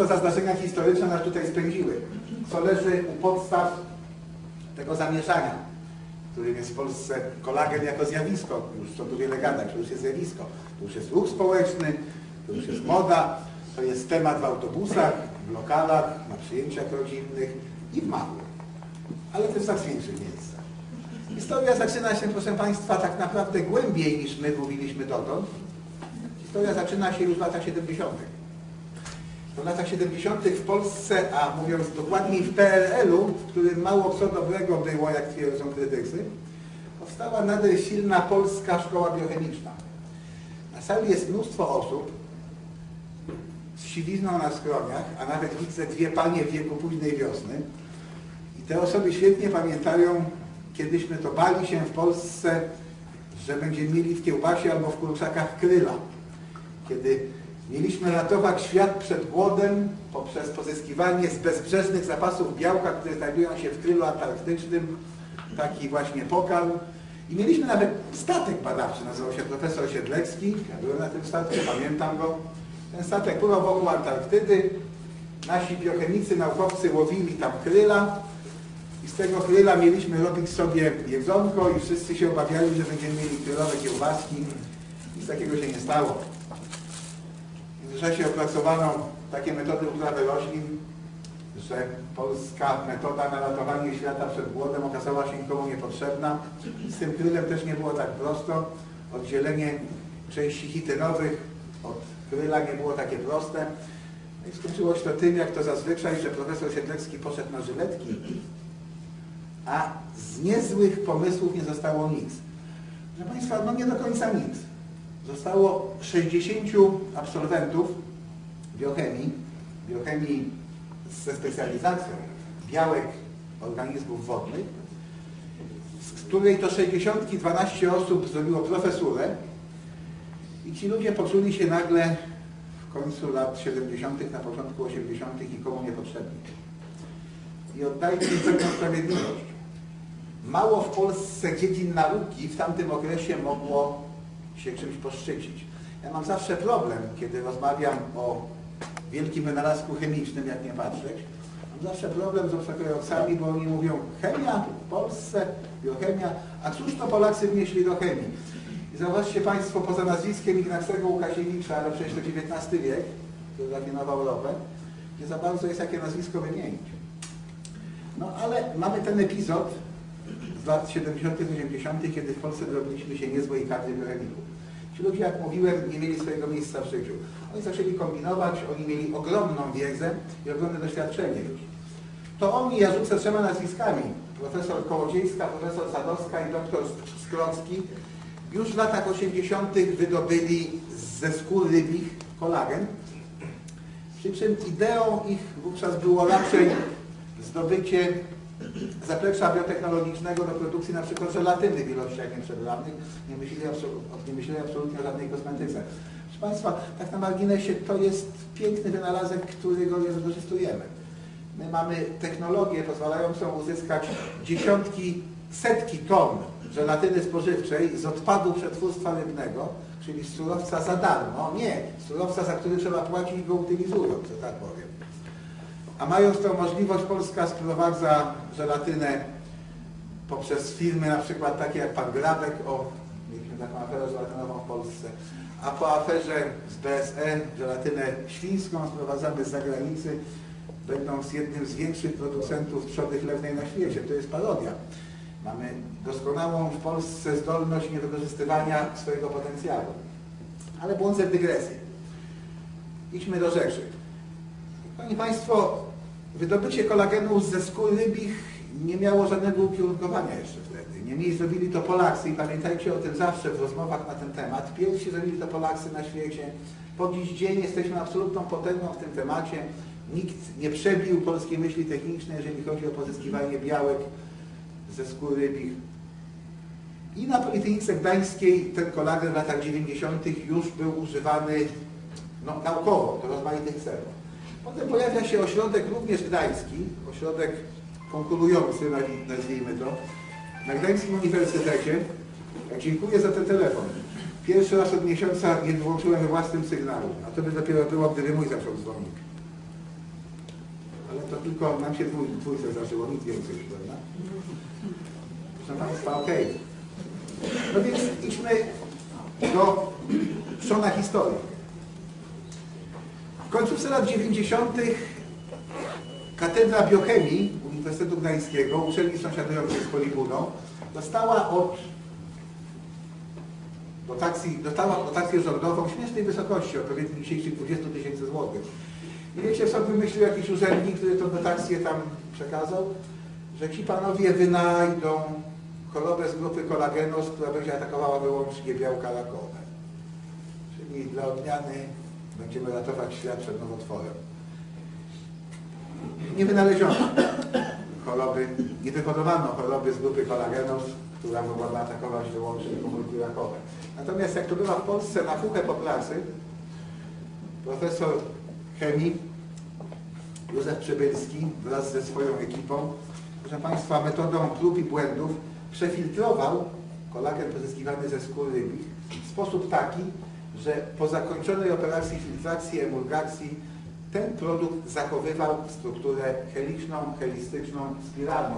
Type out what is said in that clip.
to za zdarzenia historyczne nas tutaj spędziły? Co leży u podstaw tego zamieszania, którym jest w Polsce kolagen jako zjawisko, już co tu wiele gadać, to już jest zjawisko, to już jest ruch społeczny, to już jest moda, to jest temat w autobusach, w lokalach, na przyjęciach rodzinnych i w małych, ale też w coraz większych miejscach. Historia zaczyna się, proszę Państwa, tak naprawdę głębiej niż my mówiliśmy dotąd. Historia zaczyna się już w latach 70. W latach 70. w Polsce, a mówiąc dokładniej w PRL-u, w którym mało co dobrego było, jak twierdzą krytycy, powstała nader silna polska szkoła biochemiczna. Na sali jest mnóstwo osób z siwizną na skroniach, a nawet widzę dwie panie w wieku późnej wiosny. I te osoby świetnie pamiętają, kiedyśmy to bali się w Polsce, że będziemy mieli w kiełbasie albo w kurczakach kryla. Kiedy mieliśmy ratować świat przed głodem poprzez pozyskiwanie z bezbrzeżnych zapasów białka, które znajdują się w krylu antarktycznym, taki właśnie pokarm. I mieliśmy nawet statek badawczy, nazywał się profesor Siedlecki, ja byłem na tym statku, pamiętam go. Ten statek pływał wokół Antarktydy, nasi biochemicy, naukowcy łowili tam kryla i z tego kryla mieliśmy robić sobie jedzonko i wszyscy się obawiali, że będziemy mieli krylowe kiełbaski. Nic takiego się nie stało. Międzyczasie opracowano takie metody uprawy roślin, że polska metoda na ratowanie świata przed głodem okazała się nikomu niepotrzebna. Z tym krylem też nie było tak prosto. Oddzielenie części chitynowych od kryla nie było takie proste. No i skończyło się to tym, jak to zazwyczaj, że profesor Siedlecki poszedł na żyletki, a z niezłych pomysłów nie zostało nic. Proszę Państwa, no nie do końca nic. Zostało 60 absolwentów biochemii, biochemii ze specjalizacją białek organizmów wodnych, z której to 60 12 osób zrobiło profesurę i ci ludzie poczuli się nagle w końcu lat 70., na początku 80. nikomu niepotrzebni. I oddajcie im pewną sprawiedliwość. Mało w Polsce dziedzin nauki w tamtym okresie mogło się czymś poszczycić. Ja mam zawsze problem, kiedy rozmawiam o wielkim wynalazku chemicznym, jak nie patrzeć. Mam zawsze problem z obcokrajowcami, bo oni mówią chemia w Polsce, biochemia, a cóż to Polacy wnieśli do chemii? I zauważcie Państwo, poza nazwiskiem Ignacego Łukasiewicza, ale przecież to XIX wiek, który rafinował ropę, nie za bardzo jest jakie nazwisko wymienić. No ale mamy ten epizod z lat 70., 80., kiedy w Polsce robiliśmy się niezłej kadry biochemików. Ci ludzie, jak mówiłem, nie mieli swojego miejsca w życiu. Oni zaczęli kombinować, oni mieli ogromną wiedzę i ogromne doświadczenie już. To oni, ja rzucę trzema nazwiskami, profesor Kołodziejska, profesor Sadowska i doktor Skrocki, już w latach 80. wydobyli ze skór rybich kolagen, przy czym ideą ich wówczas było raczej zdobycie zaplecza biotechnologicznego do produkcji na przykład żelatyny w ilościach nieprzeblanych. Nie myśleli, nie myśleli absolutnie o żadnej kosmetyce. Proszę Państwa, tak na marginesie to jest piękny wynalazek, którego nie wykorzystujemy. My mamy technologię pozwalającą uzyskać dziesiątki, setki ton żelatyny spożywczej z odpadu przetwórstwa rybnego, czyli z surowca za darmo. Nie, z surowca, za który trzeba płacić go utylizując, że tak powiem. A mając tą możliwość, Polska sprowadza żelatynę poprzez firmy na przykład takie jak pan Grabek, o, mieliśmy taką aferę żelatynową w Polsce, a po aferze z BSN żelatynę świńską sprowadzamy z zagranicy, będąc jednym z większych producentów trzody chlewnej na świecie. To jest parodia. Mamy doskonałą w Polsce zdolność niewykorzystywania swojego potencjału. Ale błądzę w dygresję. Idźmy do rzeczy. Panie Państwo, wydobycie kolagenu ze skór rybich nie miało żadnego ukierunkowania jeszcze wtedy. Niemniej zrobili to Polacy i pamiętajcie o tym zawsze w rozmowach na ten temat. Pierwsi zrobili to Polacy na świecie. Po dziś dzień jesteśmy absolutną potęgą w tym temacie. Nikt nie przebił polskiej myśli technicznej, jeżeli chodzi o pozyskiwanie białek ze skór rybich. I na Politechnice Gdańskiej ten kolagen w latach 90. już był używany no, naukowo, do rozmaitych celów. Potem pojawia się ośrodek również gdański, ośrodek konkurujący, nazwijmy to, na Gdańskim Uniwersytecie. Dziękuję za ten telefon. Pierwszy raz od miesiąca nie wyłączyłem własnym sygnału, a to by dopiero było, gdyby mój zaczął dzwonić. tylko nam się dwój, dwójce zdarzyło, nic więcej, prawda? Proszę Państwa, okej. No więc idźmy do trzona historii. W końcówce lat 90. Katedra Biochemii Uniwersytetu Gdańskiego, uczelni sąsiadującej z Polibuną, dostała od dotacji, dostała dotację rządową śmiesznej wysokości, odpowiednio dzisiejszych 20 tysięcy złotych. I wiecie, co wymyślił jakiś urzędnik, który tą dotację tam przekazał? Że ci panowie wynajdą chorobę z grupy kolagenos, która będzie atakowała wyłącznie białka rakowe. Czyli dla odmiany będziemy ratować świat przed nowotworem. Nie wynaleziono choroby, nie wyhodowano choroby z grupy kolagenos, która mogłaby atakować wyłącznie komórki rakowe. Natomiast jak to bywa w Polsce na fuchę po pracy, profesor chemii Józef Przybylski wraz ze swoją ekipą, proszę Państwa, metodą prób i błędów przefiltrował kolagen pozyskiwany ze skóry w sposób taki, że po zakończonej operacji filtracji, emulgacji ten produkt zachowywał strukturę heliczną, helistyczną, spiralną.